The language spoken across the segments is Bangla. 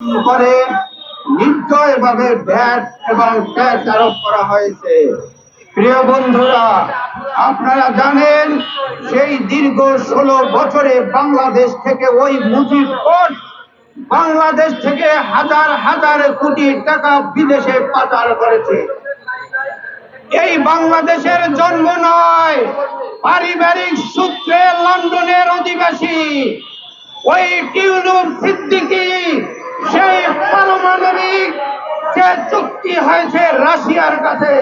করে নির্দয়ভাবে ভ্যাট এবং ট্যাক্স আরোপ করা হয়েছে। প্রিয় বন্ধুরা, আপনারা জানেন, সেই দীর্ঘ ষোলো বছরে বাংলাদেশ থেকে ওই মুজিব কোর্ট বাংলাদেশ থেকে হাজার হাজার কোটি টাকা বিদেশে পাচার করেছে। এই বাংলাদেশের জন্ম নয়, পারিবারিক সূত্রে লন্ডনের অধিবাসী। ওই সিদ্দিকি সেই পারমাণবিক চুক্তি হয়েছে রাশিয়ার কাছে,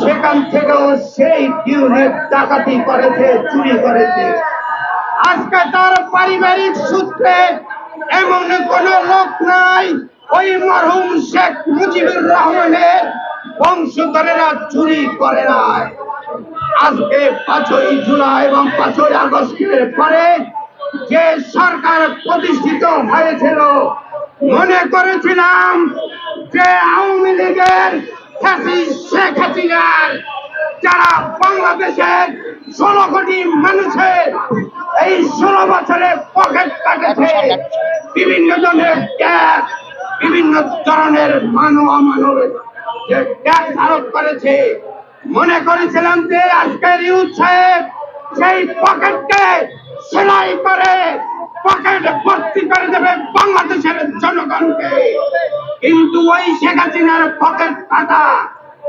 সেখান থেকেও সেই টিউনের ডাকাতি করেছে, চুরি করেছে। আজকে তার পারিবারিক সূত্রে এমন কোন লোক নাই, ওই মরহুম শেখ মুজিবুর রহমানের বংশধরেরা চুরি করে নাই। আজকে পাঁচই জুলাই এবং পাঁচই আগস্টের পরে যে সরকার প্রতিষ্ঠিত হয়েছিল, মনে করেছিলাম যে আওয়ামী লীগের শেখ হাসিনার, যারা বাংলাদেশের ষোলো কোটি মানুষের এই ষোলো বছরে পকেট কাটেছে, বিভিন্ন জনের ট্যাক্স বিভিন্ন ধরনের মানব অমানবের যে ট্যাক্স আরোপ করেছে। মনে করেছিলাম যে আজকের ইউথ সাহেব সেই পকেটকে সেলাই করে পকেট ভর্তি করে দেবে বাংলাদেশের জনগণকে। কিন্তু ওই শেখ হাসিনার পকেট কাটা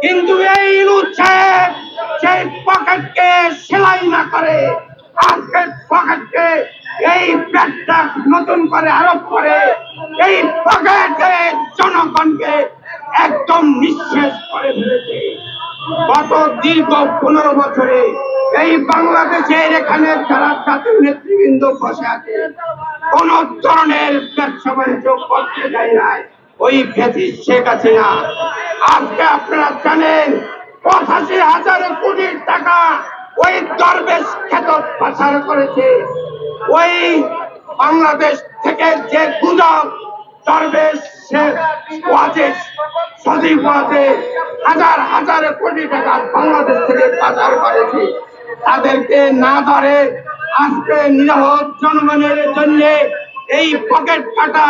কিন্তু এই সাহেব, সেই পকেটকে সেলাই না করে, আজকের পকেটকে এই প্যাটটা নতুন করে আরোপ করে, এই পকেটে জনগণকে একদম নিঃশেষ করে ফেলেছে। গত দীর্ঘ পনেরো বছরে এই বাংলাদেশের এখানে যারা জাতীয় নেতৃবৃন্দ বসে আছে, কোন ধরনের ব্যবসা বাণিজ্য করতে দেয় নাই। ওই ফেসি শেখ হাসিনা। আজকে আপনারা জানেন, পঁচাশি হাজার কোটি টাকা ওই দরবেশ খ্যাত পাচার করেছে। ওই বাংলাদেশ থেকে যে গুজব দরবেশ হাজার হাজার কোটি টাকা বাংলাদেশ থেকে পাচার করেছে। তাদেরকে না ধরে আজকে নিরাপদ জনগণের জন্য এই পকেট কাটা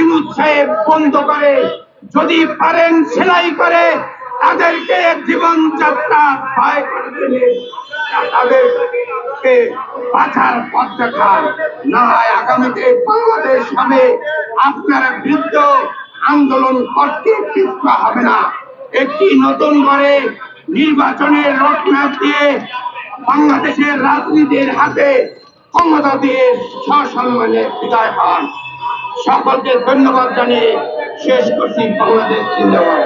ইমুদ সাহেব বন্ধ করে। যদি পারেন সেলাই করে, তাদেরকে জীবন যাত্রা ভয় করে দিলে তাদেরকে বাঁচার পথ দেখান। না আগামীতে বাংলাদেশ হবে। আপনার বিরুদ্ধ আন্দোলন করতে পিছপা হবে না। একটি নতুন করে নির্বাচনের রোডম্যাপ দিয়ে বাংলাদেশের রাজনীতির হাতে ক্ষমতা দিয়ে সসম্মানে বিদায় হন। সকলকে ধন্যবাদ জানিয়ে শেষ করছি বাংলাদেশ জিন্দাবাদ।